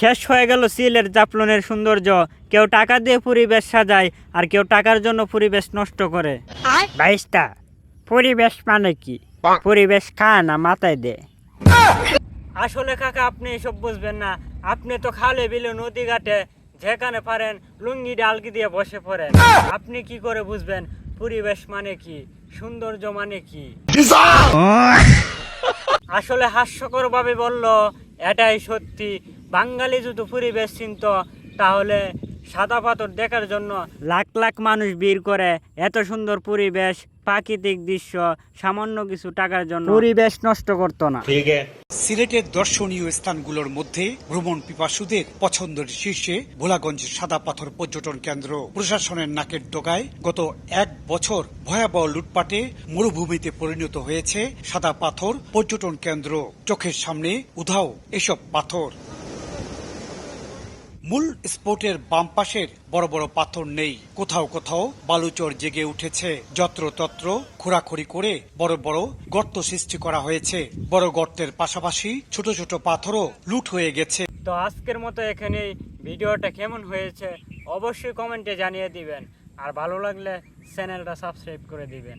শেষ হয়ে গেল সিলেট জাফলনের সৌন্দর্য। কেউ টাকা দিয়ে পরিবেশ সাজায় আর কেউ টাকার জন্য পরিবেশ নষ্ট করে। বাইশটা পরিবেশ মানে কি? পরিবেশ খায় না মাথায় দে। আসলে কাকা আপনি এসব বুঝবেন না। আপনি তো খালে বিলে নদী ঘাটে যেখানে পারেন লুঙ্গি ডালকি দিয়ে বসে পড়েন। আপনি কি করে বুঝবেন পরিবেশ মানে কি? সৌন্দর্য মানে কি? আসলে হাস্যকর ভাবে বলল এটাই সত্যি। বাঙালি যদি পরিবেশ চিনত তাহলে সাদা পাথর দেখার জন্য লাখ লাখ মানুষ ভিড় করে এত সুন্দর পরিবেশ প্রাকৃতিক দৃশ্য সামান্য কিছু টাকার জন্য। পরিবেশ নষ্ট করতো না। সিলেটের দর্শনীয় স্থানগুলোর মধ্যে ভ্রমণ পিপাসুদের পছন্দের শীর্ষে ভোলাগঞ্জ সাদা পাথর পর্যটন কেন্দ্র। প্রশাসনের নাকের ডোকায় গত এক বছর ভয়াবহ লুটপাটে মরুভূমিতে পরিণত হয়েছে সাদা পাথর পর্যটন কেন্দ্র। চোখের সামনে উধাও এসব পাথর। মূল স্পোর্টের বাম পাশের বড় বড় পাথর নেই। কোথাও কোথাও বালুচর জেগে উঠেছে। যত্রতত্র খোঁড়াখড়ি করে বড় বড় গর্ত সৃষ্টি করা হয়েছে। বড় গর্তের পাশাপাশি ছোট ছোট পাথরও লুট হয়ে গেছে। তো আজকের মতো এখানে ভিডিওটা কেমন হয়েছে অবশ্যই কমেন্টে জানিয়ে দিবেন। আর ভালো লাগলে চ্যানেলটা সাবস্ক্রাইব করে দিবেন।